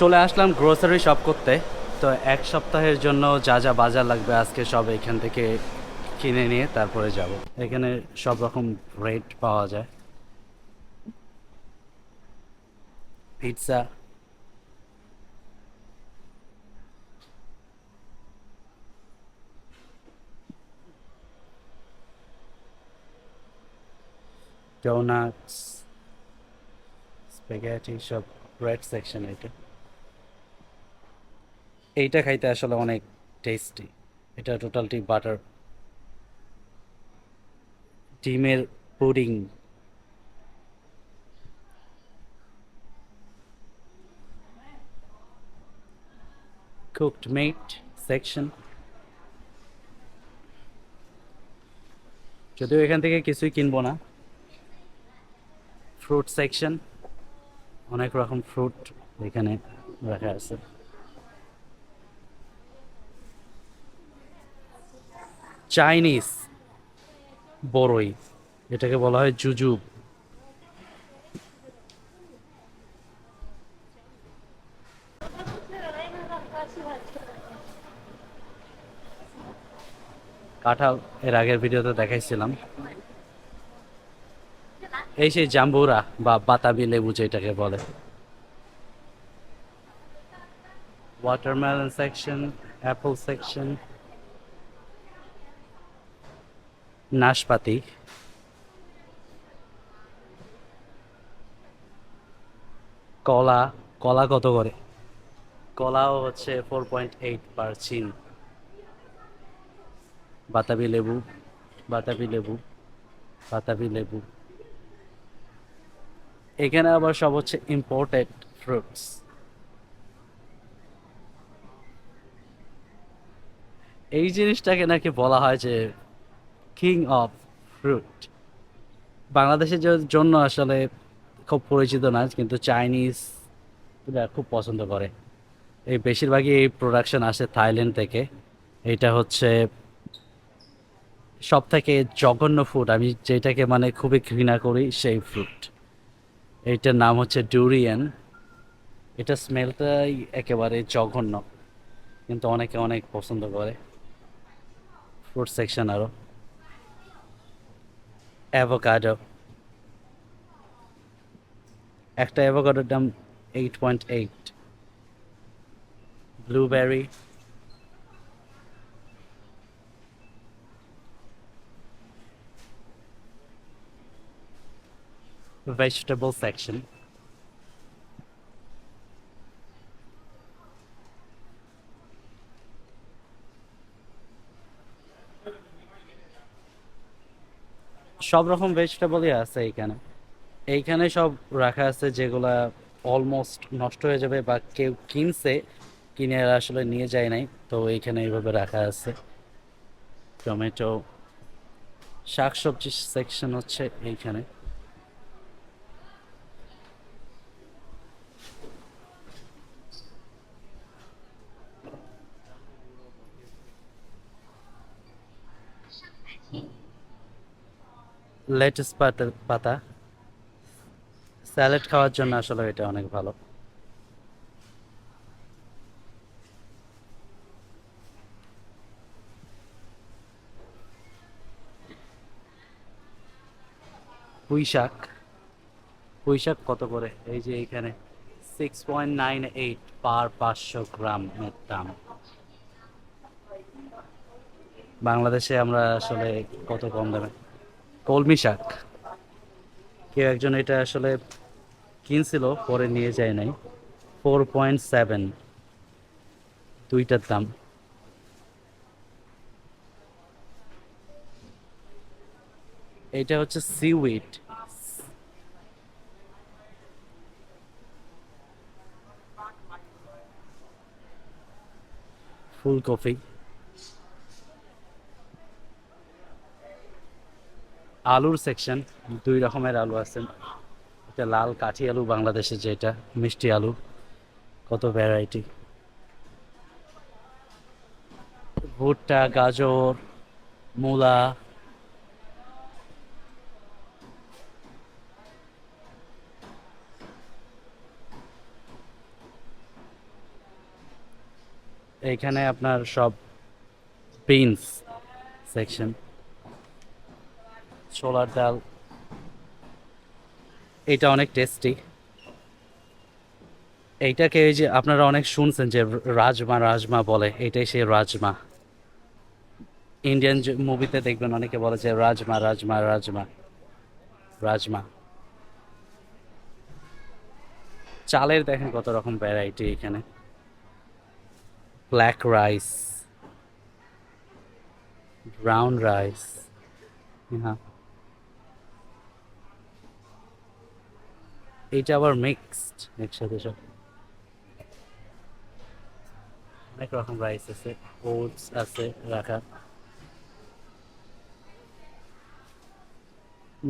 চলে আসলাম grocery shop করতে। তো এক সপ্তাহের জন্য যা যা বাজার লাগবে আজকে সব এখান থেকে কিনে নিয়ে তারপরে যাব। এখানে সব রকম রেট পাওয়া যায়। পিৎজা ডোনাটস স্প্যাগেটি সব ব্রেড সেকশন এটা এইটা খাইতে আসলে অনেক টেস্টি এটা টোটালটি বাটার ডিমের পুডিং। কুকড মিট সেকশন যদিও এখান থেকে কিছুই কিনবো না। ফ্রুট সেকশন অনেক রকম ফ্রুট এখানে রাখা আছে। চাইনিজ বড়ই এটাকে বলা হয় জুজুব। কাঁঠাল এর আগের ভিডিওতে দেখাইছিলাম। এই সেই জাম্বুরা বা বাতাবি লেবু যেটাকে বলে। ওয়াটারমেলন সেকশন অ্যাপল সেকশন নাশপাতি। কলা কলা কত করে? কলাও হচ্ছে ফোর পয়েন্ট এইট পার চিন বাতাবি লেবু বাতাবি লেবু বাতাবি লেবু। এখানে আবার সব হচ্ছে ইম্পোর্টেড ফ্রুটস এই জিনিসটাকে নাকি বলা হয় যে কিং অফ ফ্রুট বাংলাদেশের জন্য আসলে খুব পরিচিত না, কিন্তু চাইনিজ খুব পছন্দ করে। এই বেশিরভাগই এই প্রোডাকশন আসে থাইল্যান্ড থেকে। এটা হচ্ছে সব থেকে জঘন্য ফুড আমি যেটাকে মানে খুবই ঘৃণা করি সেই ফ্রুট এইটার নাম হচ্ছে ডুরিয়ান এটা স্মেলটাই একেবারে জঘন্য। কিন্তু অনেকে অনেক পছন্দ করে। ফ্রুট সেকশন আরও অ্যাভোকাডো একটা অ্যাভোকাডোর দাম eight point eight blueberry vegetable section. সব রকম ভেজিটেবলই আছে এইখানে। এইখানে সব রাখা আছে যেগুলা অলমোস্ট নষ্ট হয়ে যাবে বা কেউ কিনছে, কিনে আসলে নিয়ে যায় নাই। তো এইখানে এইভাবে রাখা আছে। টমেটো শাকসবজি সেকশন হচ্ছে এইখানে। লেটুস পাতা পাতা। স্যালাড খাওয়ার জন্য আসলে এটা অনেক ভালো। পুঁই শাক। পুঁই শাক কত করে? এই যে এইখানে six point nine eight per পাঁচশো গ্রামের দাম। বাংলাদেশে আমরা আসলে কত কম দামে কলমি শাক। কেউ একজন এটা আসলে কিনছিল, পরে নিয়ে যায় নাই। ফোর পয়েন্ট সেভেন দুইটার দাম। এটা হচ্ছে সিউইড ফুলকপি। আলুর সেকশন দুই রকমের আলু আছে। এটা লাল কাঠি আলু বাংলাদেশে যেটা, মিষ্টি আলু, কত ভ্যারাইটি ভুট্টা, গাজর, মূলা। এইখানে আপনার সব বিনস সেকশন ছোলার ডাল। এটা অনেক টেস্টি এইটাকে এই যে আপনারা অনেক শুনছেন যে রাজমা রাজমা বলে এটাই সেই রাজমা। ইন্ডিয়ান মুভিতে দেখবেন অনেকে বলে যে রাজমা রাজমা রাজমা রাজমা। চালের দেখেন কত রকম ভ্যারাইটি এখানে। ব্ল্যাক রাইস ব্রাউন রাইস হ্যাঁ। এইটা আবার মিক্সড একসাথে সব। অনেক রকম রাইস আছে ওটস আছে, রাখা।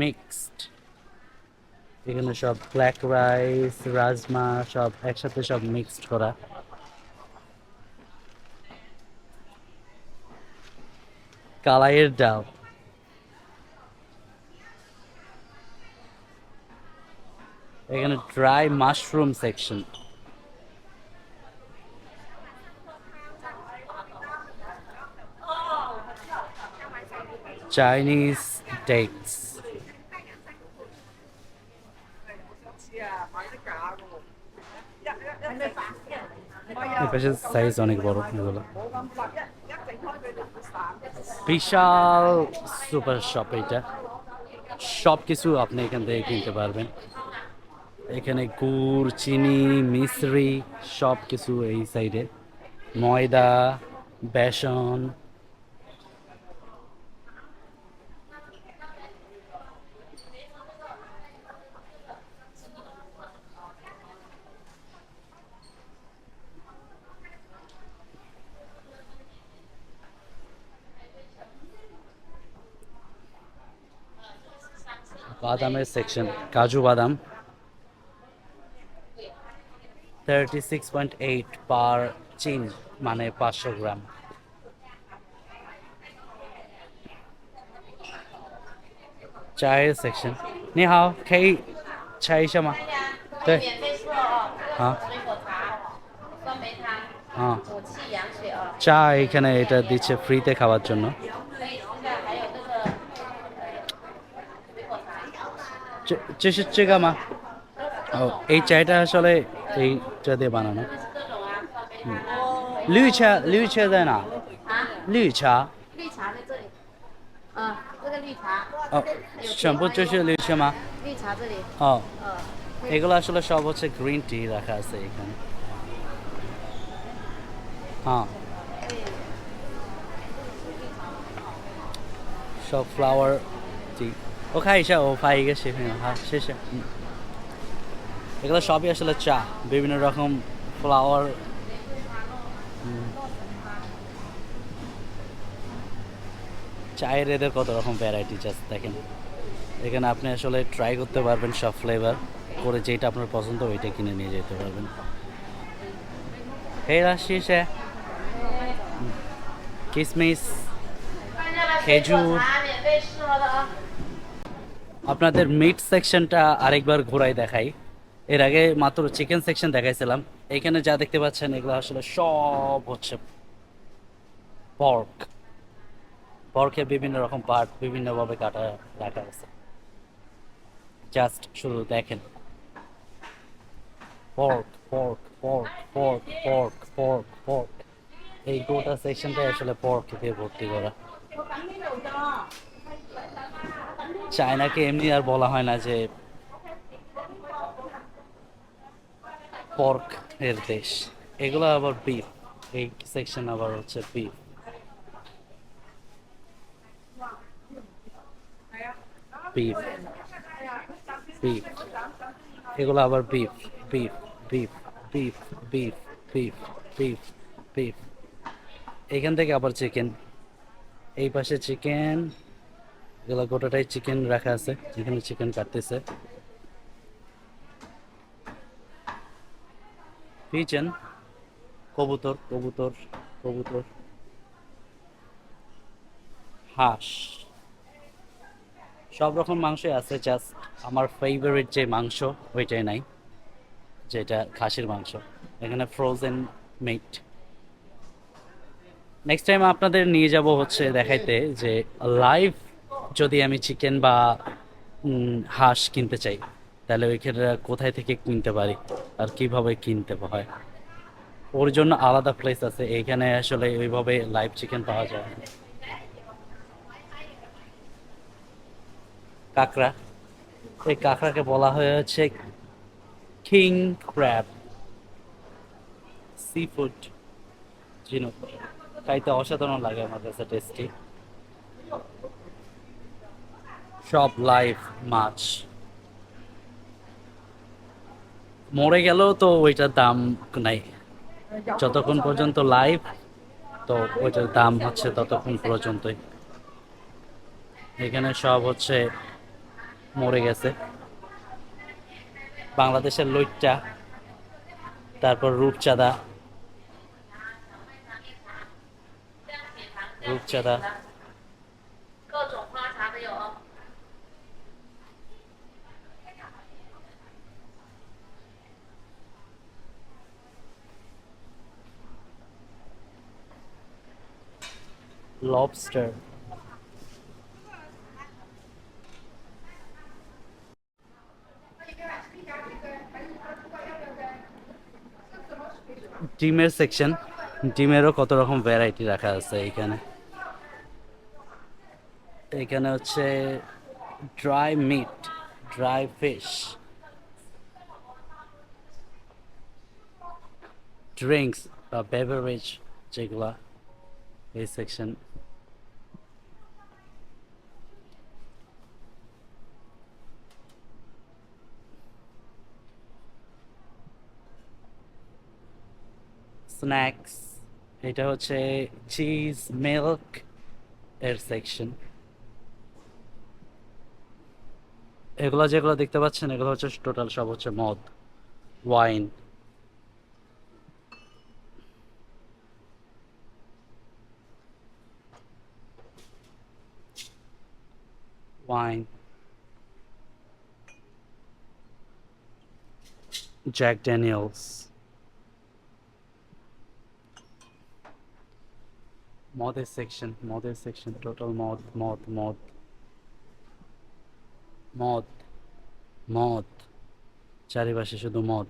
মিক্সড এখানে সব ব্ল্যাক রাইস রাজমা সব একসাথে সব মিক্সড করা। কালাইয়ের ডাল। এখানে dry mushroom section Chinese dates size অনেক বড় বিশাল সুপার শপ এটা সব কিছু আপনি এখান থেকে কিনতে পারবেন। এখানে গুড় চিনি মিশ্রি সব কিছু এই সাইডে। ময়দা বেসন। বাদামের সেকশন কাজু বাদাম। Thirty six point eight per চিন মানে পাঁচশো গ্রাম। চায়ের সেকশন নি হাও খেয়ে চাই সামা তে হ্যাঁ। হ্যাঁ। চা এখানে এটা দিচ্ছে ফ্রিতে খাওয়ার জন্য। চেষের চেগামা ও, এই চায়টা আসলে 对，这在吧？那呢？嗯，绿茶，绿茶在哪？啊？绿茶？绿茶在这里。嗯，这个绿茶。哦，全部就是绿茶吗？绿茶这里。哦。嗯。那个老师说不是 green tea 的，还是一个。好。小 flower tea，我看一下，我发一个视频，好，谢谢。嗯。এগুলো সবই আসলে চা, বিভিন্ন রকম ফ্লাওয়ার চায়ের এদের কত রকম ভ্যারাইটিস আছে দেখেন। এখানে আপনি আসলে ট্রাই করতে পারবেন সব ফ্লেভার করে যেটা আপনার পছন্দ ওইটা কিনে নিয়ে যেতে পারবেন। হে রাশিস কিসমিস, খেজুর। আপনাদের মিট সেকশনটা আরেকবার ঘোরায় দেখাই। এর আগে মাত্র চিকেন সেকশন দেখাইছিলাম। এখানে যা দেখতে পাচ্ছেন, এগুলো আসলে সব হচ্ছে পর্ক পর্কের বিভিন্ন রকম পার্ট বিভিন্নভাবে কাটা, রাখা আছে। জাস্ট শুধু দেখেন। Pork pork pork pork pork pork pork এই গোটা সেকশনটাই আসলে পর্ক দিয়ে ভর্তি করা। চায়নাকে এমনি আর বলা হয় না যে পর্ক এর দেশ এগুলো আবার বিফ এই সেকশন আবার হচ্ছে বিফ বিফ বিফ এগুলো আবার beef beef beef beef beef beef beef beef এখান থেকে আবার চিকেন এই পাশে চিকেন এগুলো গোটাটাই চিকেন রাখা আছে। এখানে চিকেন কাটতেছে। পিচেন কবুতর কবুতর কবুতর। হাঁস। সব রকম মাংসই আছে জাস্ট আমার ফেভারিট যে মাংস, ওইটাই নাই, যেটা খাসির মাংস। এখানে ফ্রোজেন মিট নেক্সট টাইম আপনাদের নিয়ে যাব হচ্ছে দেখাইতে যে লাইভ যদি আমি চিকেন বা হাঁস কিনতে চাই। তাহলে ওইখানে কোথায় থেকে কিনতে পারি? আর কীভাবে কিনতে হয়? ওর জন্য আলাদা প্লেস আছে। এইখানে আসলে ওইভাবে লাইভ চিকেন পাওয়া যায়। কাঁকড়া। এই কাঁকড়াকে বলা হয়ে হচ্ছে কিং ক্র্যাব সি ফুড ঝিনুক খাইতে অসাধারণ লাগে আমার কাছে টেস্টি সব লাইভ মাছ। মরে গেলেও তো ওইটার দাম নাই। যতক্ষণ পর্যন্ত লাইভ তো ওইটার দাম হচ্ছে ততক্ষণ পর্যন্তই। এখানে সব হচ্ছে মরে গেছে। বাংলাদেশের লইট্টা, তারপর রূপচাঁদা। রূপচাঁদা। Lobster. ডিমের সেকশন ডিমেরও কত রকম ভ্যারাইটি রাখা আছে এখানে এখানে হচ্ছে dry meat dry fish drinks বা বেভারেজ যেগুলা এই সেকশন স্ন্যাক্স এটা হচ্ছে চিজ মিল্ক এর সেকশন এগুলো যেগুলো দেখতে পাচ্ছেন এগুলো হচ্ছে টোটাল সব হচ্ছে মদ ওয়াইন wine, Jack Daniels, মদের সেকশন মদের সেকশন টোটাল মদ মদ মদ মদ মদ চারিপাশে শুধু মদ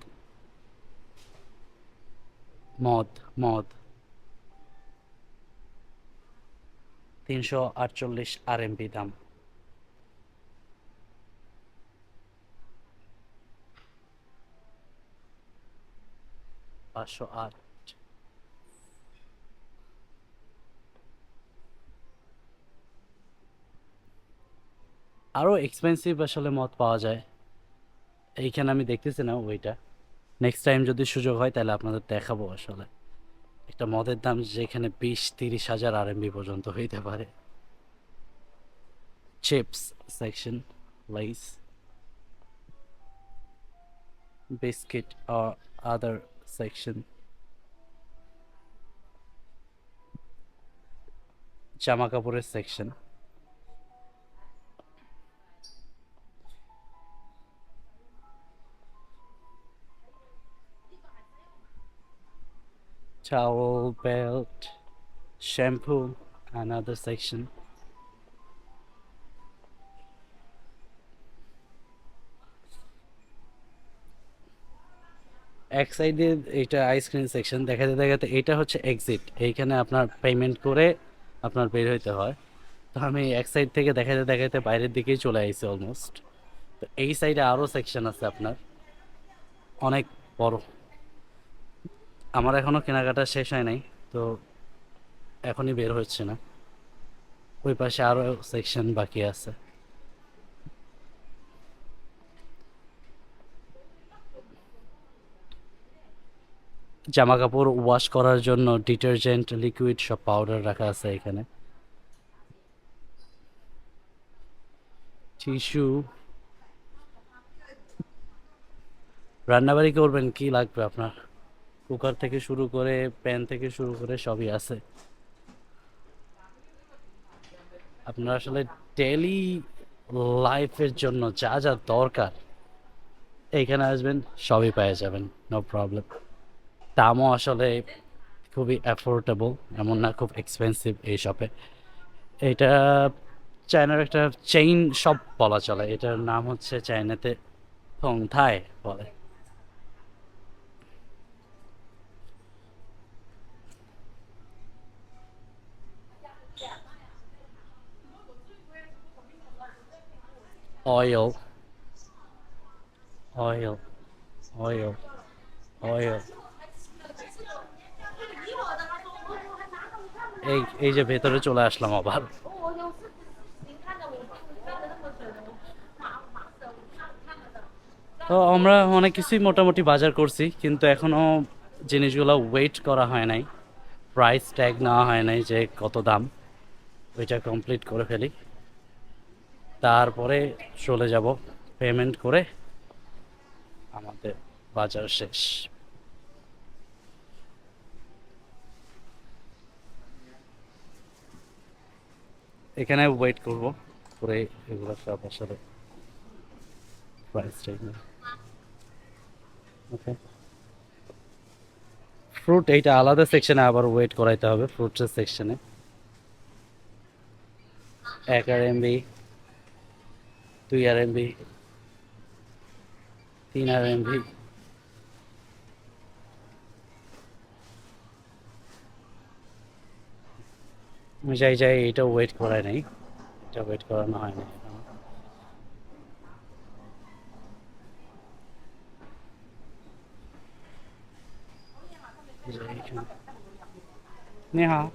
মদ মদ তিনশো আটচল্লিশ আর এমপি দাম। পাঁচশো আট। আরও এক্সপেন্সিভ আসলে মদ পাওয়া যায়। এইখানে আমি দেখতেছি না ওইটা। নেক্সট টাইম যদি সুযোগ হয় তাহলে আপনাদের দেখাবো আসলে। একটা মদের দাম যেখানে বিশ, তিরিশ হাজার আর পর্যন্ত হইতে পারে। চিপস সেকশন লাইস বিস্কিট আর আদার সেকশন জামা কাপড়ের section towel, belt, shampoo another section. এক সাইডে এটা আইসক্রিম সেকশন দেখাতে দেখাতে এটা হচ্ছে এক্সিট এইখানে আপনার পেমেন্ট করে আপনার বের হইতে হয়। তো আমি এক সাইড থেকে দেখাতে দেখাতে বাইরের দিকেই চলে আইছি অলমোস্ট তো এই সাইডে আরও সেকশন আছে আপনার। অনেক বড়। আমার এখনও কেনাকাটা শেষ হয় নাই, তো এখনই বের হচ্ছে না। ওই পাশে আরও সেকশন বাকি আছে। জামা কাপড় ওয়াশ করার জন্য ডিটারজেন্ট লিকুইড সব পাউডার রাখা আছে এখানে। টিস্যু রান্নাবাড়ি করবেন, কি লাগবে আপনার? কুকার থেকে শুরু করে প্যান থেকে শুরু করে সবই আছে। আপনার আসলে ডেলি লাইফের জন্য যা যা দরকার, এইখানে আসবেন, সবই পেয়ে যাবেন নো প্রবলেম দামও আসলে খুবই অ্যাফোর্ডেবল এমন না খুব এক্সপেন্সিভ এই শপে এটা চায়নার একটা চেইন শপ বলা চলে, এটার নাম হচ্ছে চায়নাতে থংথাই বলে। oil, oil, oil, oil. এই এই যে ভেতরে চলে আসলাম আবার। তো আমরা অনেক কিছুই মোটামুটি বাজার করছি কিন্তু এখনও জিনিসগুলো ওয়েট করা হয় নাই। প্রাইস ট্যাগ নেওয়া হয় নাই যে কত দাম ওইটা কমপ্লিট করে ফেলি। তারপরে চলে যাব পেমেন্ট করে আমাদের বাজার শেষ। এখানে ওয়েট করব করে এগুলো সব আসলে প্রাইস ওকে ফ্রুট এইটা আলাদা সেকশনে আবার ওয়েট করাইতে হবে ফ্রুটসের সেকশনে এক আর এমবি দুই আর এমবি তিন আর এমবি আমি চাই চাই এটা ওয়েট করাই নাই এটা ওয়েট করানো হয়নি এখনও। 你好，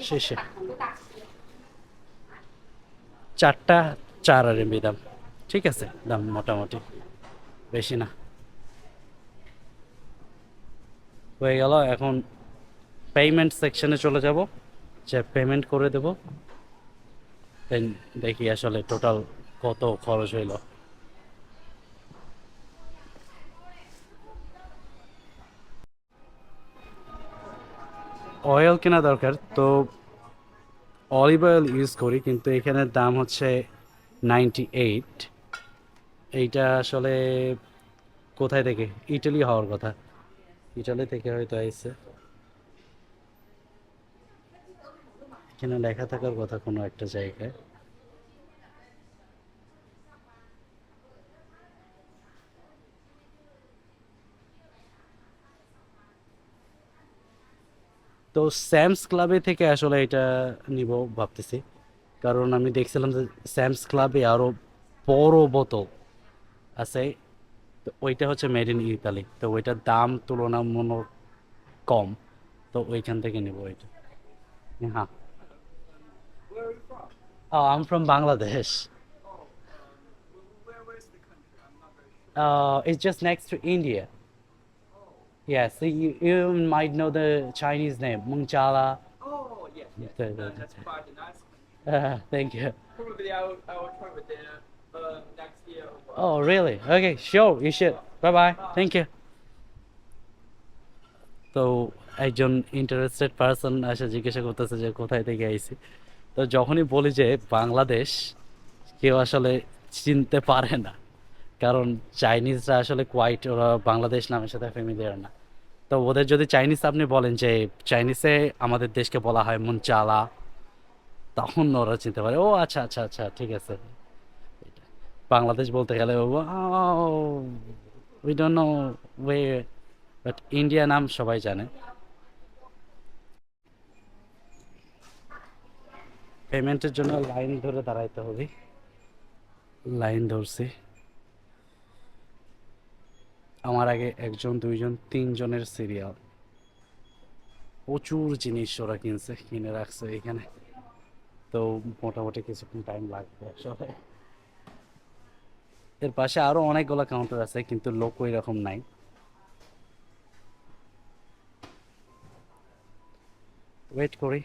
শেষে। চারটা চার আর এমবি দাম। ঠিক আছে, দাম মোটামুটি। বেশি না। হয়ে গেল, এখন পেমেন্ট সেকশনে চলে যাব। যে পেমেন্ট করে দেব। দেন দেখি আসলে টোটাল কত খরচ হইল। অয়েল কেনা দরকার, তো অলিভ অয়েল ইউজ করি, কিন্তু এখানে দাম হচ্ছে নাইনটি এইট। এইটা আসলে কোথায় থেকে? ইটালি হওয়ার কথা। ইটালি থেকে হয়তো আইসে এখানে লেখা থাকার কথা কোনো একটা জায়গায়। তো স্যামস ক্লাবে থেকে আসলে এটা নিব ভাবতেছি কারণ আমি দেখছিলাম যে স্যামস ক্লাবে আরও বড় বোতল আছে তো ওইটা হচ্ছে মেড ইন ইতালি তো ওইটার দাম তুলনামূলক কম তো ওইখান থেকে নিব ওইটা হ্যাঁ? Oh, I'm from Bangladesh. Just next to India. Oh, Yeah, so you, you might know the Chinese name, Mungchala. oh yes, yes. Uh, that's quite a nice. Uh, thank you. Probably I will, I will travel there uh, next year. Oh, really? Okay, sure, you should. Bye bye. Thank you. তো একজন interested person এসে জিজ্ঞাসা করতেছে যে কোথায় থেকে আইছি তো যখনই বলি যে বাংলাদেশ কেউ আসলে চিনতে পারে না কারণ চাইনিজরা আসলে কোয়াইট ওরা বাংলাদেশ নামের সাথে ফ্যামিলিয়ার না তো ওদের যদি চাইনিজ আপনি বলেন যে চাইনিজে আমাদের দেশকে বলা হয় মুনচালা তখন ওরা চিনতে পারে, ও আচ্ছা আচ্ছা আচ্ছা ঠিক আছে। বাংলাদেশ বলতে গেলে we don't know way but India নাম সবাই জানে। পেমেন্টের জন্য লাইন ধরে দাঁড়াইতে হবে। লাইন ধরছি। আমার আগে একজন, দুইজন, তিনজনের সিরিয়াল প্রচুর জিনিস ওরা কিনছে, কিনে রাখছে এখানে। তো মোটামুটি কিছুক্ষণ টাইম লাগবে আসলে এর পাশে আরও অনেকগুলো কাউন্টার আছে, কিন্তু লোক ওই রকম নাই। ওয়েট করি।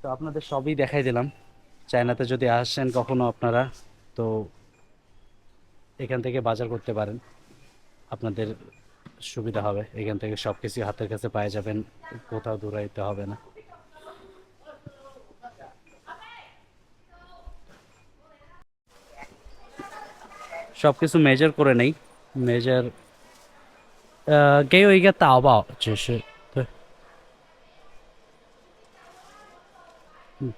তো আপনাদের সবই দেখাই দিলাম। চায়নাতে যদি আসেন কখনো আপনারা, তো এখান থেকে বাজার করতে পারেন। আপনাদের সুবিধা হবে। এখান থেকে সব কিছু হাতের কাছে পায়ে যাবেন কোথাও দূরাইতে হবে না। সব কিছু মেজার করে নেই। মেজার গেও ইগা তাওবা চেষে হুম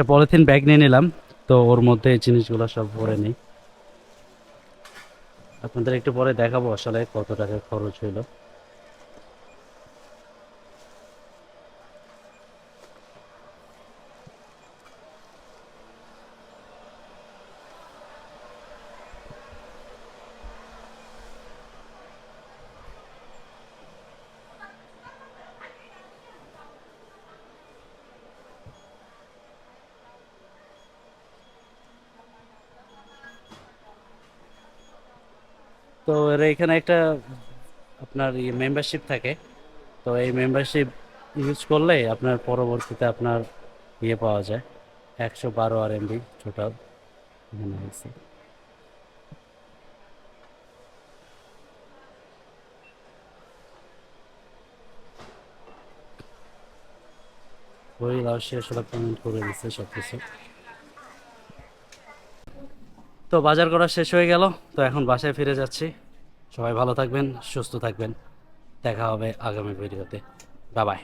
একটা পলিথিন ব্যাগ নিয়ে নিলাম, তো ওর মধ্যে এই জিনিসগুলো সব ভরে নেই। আপনাদের একটু পরে দেখাবো আসলে কত টাকা খরচ হইল। তো এর এখানে একটা আপনার ইয়ে মেম্বারশিপ থাকে। তো এই মেম্বারশিপ ইউজ করলে আপনার পরবর্তীতে আপনার ইয়ে পাওয়া যায়। একশো বারো আর এমবি টোটাল এখানে আছে। ওই লাউ শেষ হলো পেমেন্ট করে দিচ্ছে সব কিছু তো বাজার করা শেষ হয়ে গেল, তো এখন বাসায় ফিরে যাচ্ছি। সবাই ভালো থাকবেন, সুস্থ থাকবেন। দেখা হবে আগামী ভিডিওতে। Bye bye